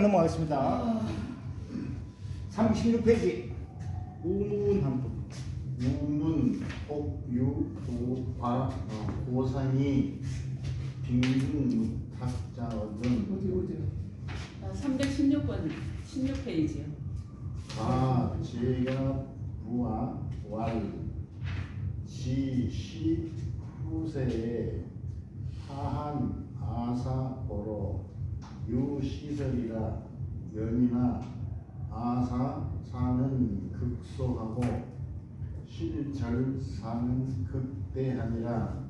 넘어가겠습니다. 36페이지. 우문 한 분. 유문 옥유 고과 어, 고상이 빈군 탁자 얻은 어디 어디요? 아, 316번 16페이지요. 가 제가 부와 왈 지시 후세에 하한 아사 보로 유시설이라 연이나 아사 사는 극소하고 실절 사는 극대하니라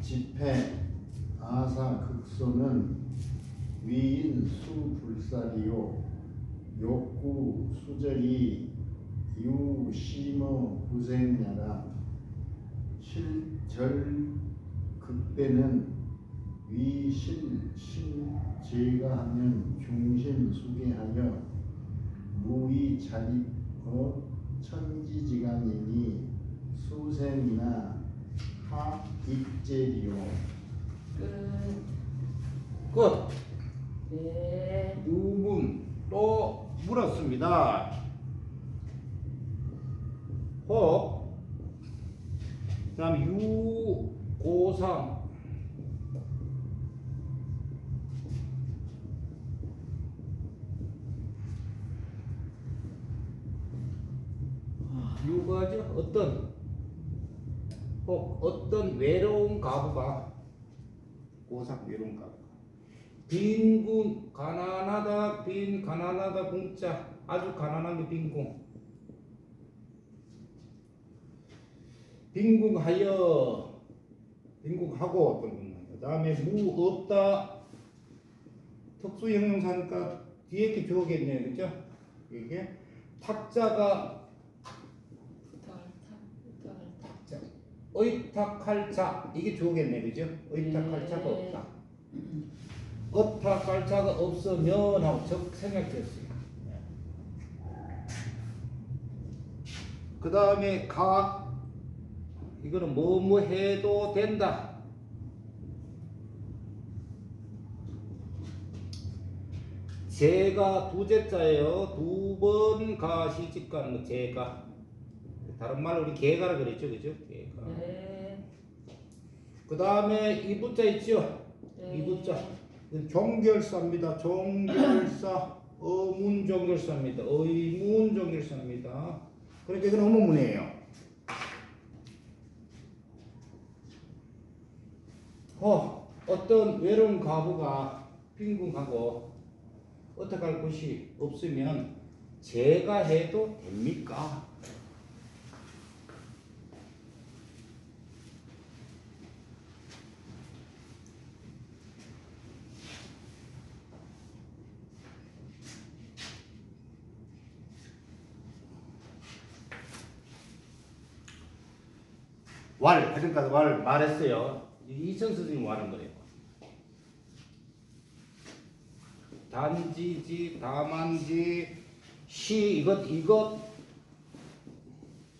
집회 아사 극소는 위인 수불살이요 욕구 수절이 유심어 구생야라. 실절 극대는 위실 실제가 하면 중심 수계하여 무위 자립어 천지지간이니 수생이나 하입제리요 끝. 끝. 네. 우문 또 물었습니다. 혹. 그다음 유고상 유가죠 어떤 혹 어떤 외로운 가부가? 고상 외로운 가부 빈궁 가난하다 빈 가난하다 궁자 아주 가난한 게 빈궁 빈궁하여. 빈궁하고 그 다음에 무 없다. 특수 형용사니까 뒤에 이렇게 주어겠네요. 그죠? 이게 탁자가 부탁, 부탁, 자, 의탁할 자. 이게 주어겠네 그죠? 의탁할 자가 네. 없다. 의탁할 자가 없으면 하고 적 생략됐어요. 그 다음에 가. 이거는 뭐뭐 해도 된다. 제가 두제자예요. 두 번 가 시집 가는 거 제가. 다른 말로 우리 개가라 그랬죠 그죠? 네. 그 다음에 이부자 있죠 네. 이부자. 종결사입니다. 종결사 어문 종결사입니다. 의문 종결사입니다. 그러니까 이건 의문문이에요. 어, 어떤 외로운 가부가 빈궁하고 어떻게 할 곳이 없으면 제가 해도 됩니까? 왈, 그러니까 왈 말했어요. 이천 선생님 말한 거예요. 단지지, 다만지, 시, 이것, 이것,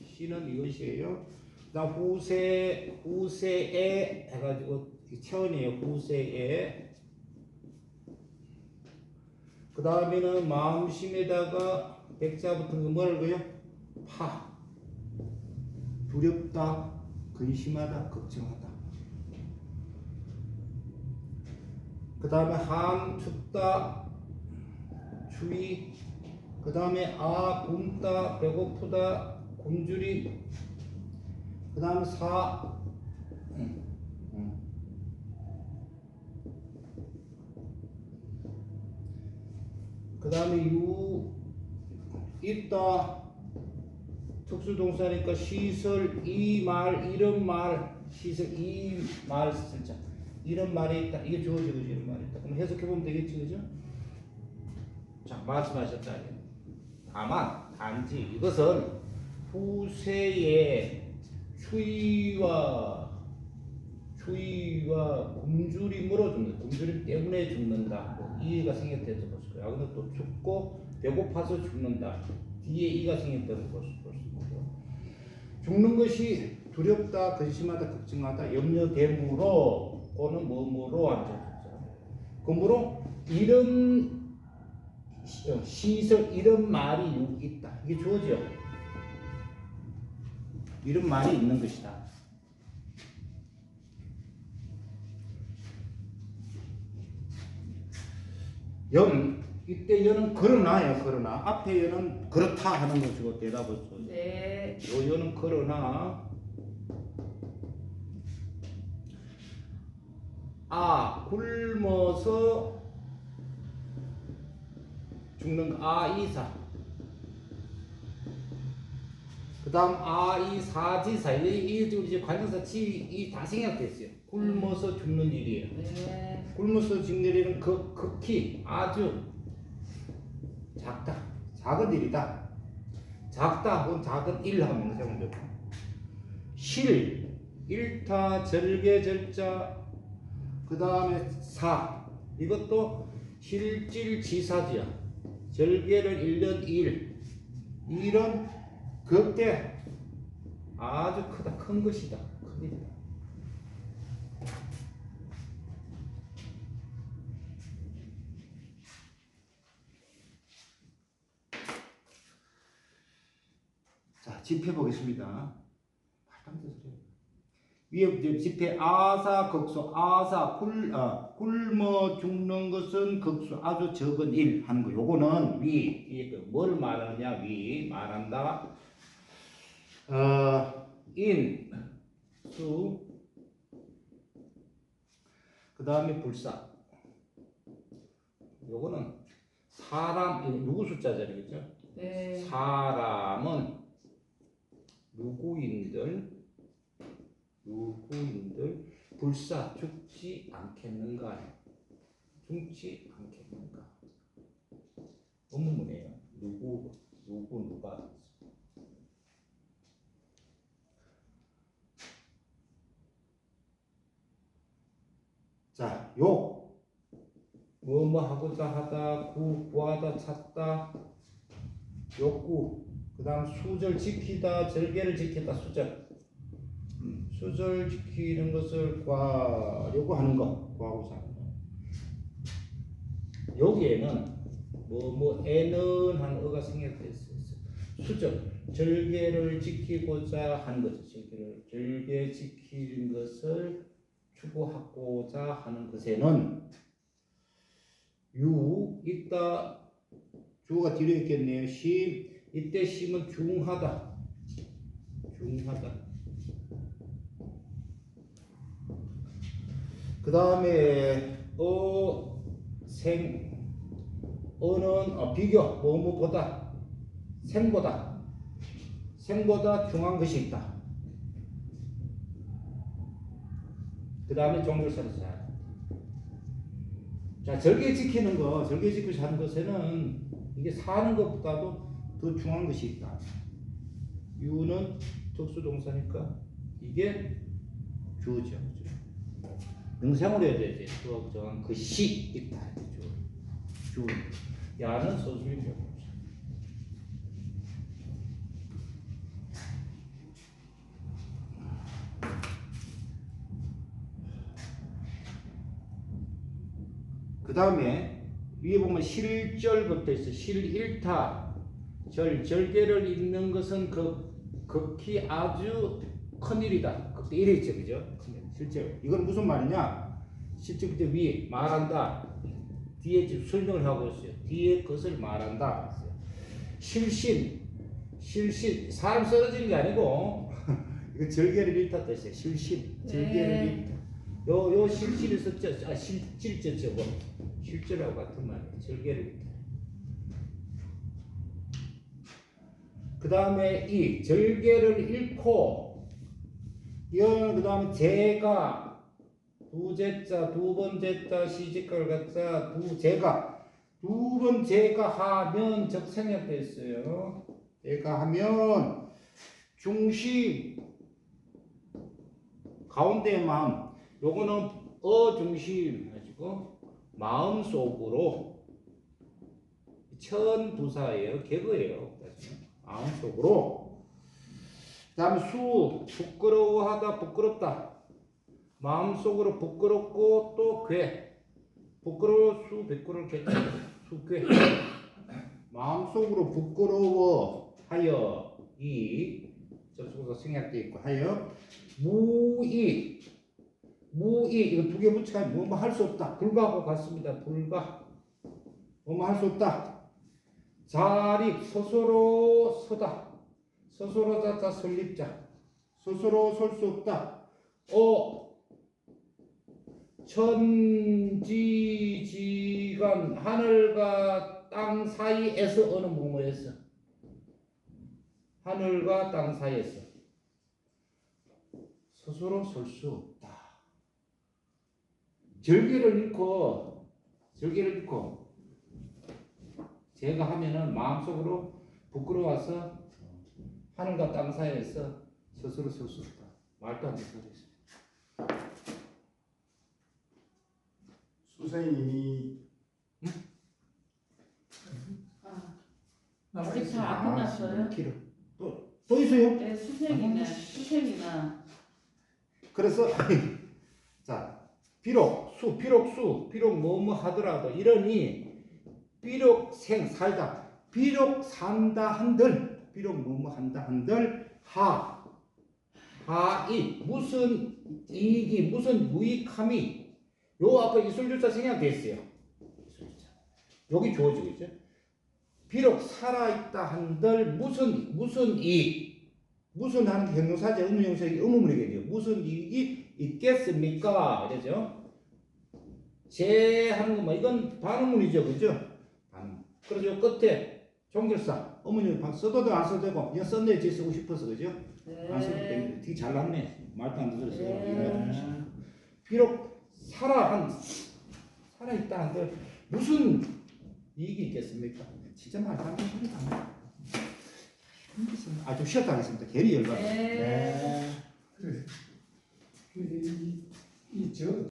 시는 이것이에요. 나 후세, 후세에 해가지고 체언이에요. 후세에. 그 다음에는 마음심에다가 백자 붙은 거 뭐라고요? 파. 두렵다, 근심하다, 걱정하다. 그 다음에 함, 춥다, 추위. 그 다음에 아, 굶다, 배고프다, 굶주리. 그 다음에 사. 그 다음에 유, 있다, 특수동사니까 시설, 이 말, 이런 말, 시설, 이말 쓸자. 이런 말이 있다. 이게 주어지고 이런 말이 있다. 그럼 해석해 보면 되겠지, 그죠? 자, 말씀하셨다. 다만, 단지 이것은 후세의 추위와 추위와 굶주림으로 죽는다. 굶주림 때문에 죽는다. 뭐 이해가 생겼다고 볼수 있고요. 근데 또 춥고 배고파서 죽는다. 뒤에 이가 생겼다고 볼수 있고. 죽는 것이 두렵다, 근심하다, 걱정하다, 염려됨으로, 그는 뭐뭐로 앉아있죠. 그러므로 이런 시, 어, 시설 이런 말이 유- 있다. 이게 주어죠. 이런 말이 있는 것이다. 연 이때 연은 그러나요. 그러나 앞에 연은 그렇다 하는 것이고 대답을 써. 네. 요 연은 그러나 아 굶어서 죽는 거. 아 이사 그 다음 아이 사지사 이, 이 이제 관정사 지이다 생략됐어요 굶어서 죽는 일이에요 네. 굶어서 죽는 일은 극, 극히 아주 작다. 작은 일이다. 작다 혹은 작은 일 하면 되는 거죠 실. 일타 절개 절자. 그 다음에 사. 이것도 실질 지사지야. 절개를 잃는 일. 일은 그때 아주 크다. 큰 것이다 큰 일이다 자 집해 보겠습니다. 위에 이제 집회 아사 극수 아사 굴 어, 굶어 죽는 것은 극수 아주 적은 일 하는 거. 요거는 위 이게 그뭘 말하느냐 위 말한다. 어인수 그 다음에 불사. 요거는 사람 누구 숫자잖아요 그죠? 네. 사람은 누구인들 누구인들 불사 죽지 않겠는가 죽지 않겠는가 의문문이에요 누구 누구 누가 자, 욕. 뭐뭐 하고자 하다, 구, 구하다, 찾다, 욕구. 그 다음 수절 지키다, 절개를 지키다, 수절. 음, 수절 지키는 것을 구하려고 하는 것, 구하고자 하는 것. 여기에는 뭐 뭐 애는 하는 어가 있어요. 수절, 절개를 지키고자 하는 거죠. 절개를 절개 지키는 것을 추구하고자 하는 것에는 유 있다 주어가 뒤로 있겠네요. 심 이때 심은 중하다. 중하다. 그 다음에 어 생. 어는 어, 비교 뭐뭐보다. 생보다. 생보다 중한 것이 있다. 그 다음에 잘. 자, 절개 지키는 거, 절개 지키고 사는 것에는 이게 사는 것보다도 더 중요한 것이 있다. 유는 특수동사니까 이게 주어죠. 능상으로 해야 되지. 주어 정한 것이 있다. 주. 주. 야는 소수의 명사. 그 다음에 위에 보면 실절 붙어 있어. 실일타. 절, 절개를 잇는 것은 그 극히 아주 큰 일이다. 그때 이래 있죠. 그죠? 실제. 이건 무슨 말이냐? 실제 그때 위에 말한다. 뒤에 지금 설명을 하고 있어요. 뒤에 것을 말한다. 실신. 실신. 사람 쓰러진 게 아니고, 이거 절개를 잃다 뜻이에요. 실신. 절개를 네. 잃다. 요, 요 실질에서, 저, 아, 실질적 뭐, 실제라고 같은 말이에요. 절개를 잃다. 그 다음에 이 절개를 잃고, 이거는 그 다음에 제가, 두제자, 두 번째자, 시집갈 갖자, 두 제가, 두 번째가 하면 적생략돼 있어요. 제가 하면 중심, 가운데 마음, 요거는 어 중심 해가지고 마음 속으로 천부사예요, 개그예요. 마음 속으로. 그다음에 수 부끄러워하다, 부끄럽다. 마음 속으로 부끄럽고 또 괴. 부끄러워 수 부끄러워 괴. 수괴. 마음속으로 부끄러워하여 이 접속사 생략돼 있고 하여 무이 무이 이거 두 개 붙여가 뭐뭐 할 수 없다 불가하고 같습니다 불가 뭐뭐 할 수 없다 자립 스스로 서다. 스스로 자자 설립자. 스스로 설 수 없다. 어 천지지간 하늘과 땅 사이에서 어느 뭐뭐였어 하늘과 땅 사이에서. 스스로 설 수 없다. 절개를 잃고 절개를 잃고 제가 하면은 마음속으로 부끄러워서 하늘과 땅 사이에서 스스로 설 수 없다 말도 안 되는 소리 있습니다. 수생이 아, 아직 잘안 끝났어요? 길어. 또, 또 있어요? 네, 수생이나 수생이나 그래서 자 비록 수 비록 수 비록 뭐뭐 하더라도 이러니 비록 생 살다 비록 산다 한들 비록 뭐뭐 한다 한들 하 하이 무슨 이익이 무슨 유익함이 요 아까 이술주자 생략됐어요 여기 주어지고 있죠 비록 살아있다 한들 무슨 무슨 이익 무슨 하는 형용사제 의문형사기 의문문이게 돼요. 무슨 이익이 있겠습니까? 이러죠. 제 하는 것만 이건 반응문이죠, 그죠? 그래서 요 끝에 종결사 방 써도 되고 안 써도 되고 그냥 썼네 지 쓰고 싶어서 그죠? 안 써도 네. 되는데 되게 잘났네. 말도 안 소리 네. 비록 살아 한 살아 있다 한들 무슨 이익이 있겠습니까? 진짜 말도 안 되는 소리다. 아, 좀 쉬었다 하겠습니다. 괜히 열받아. 네. 네. 이, 이, 이 저,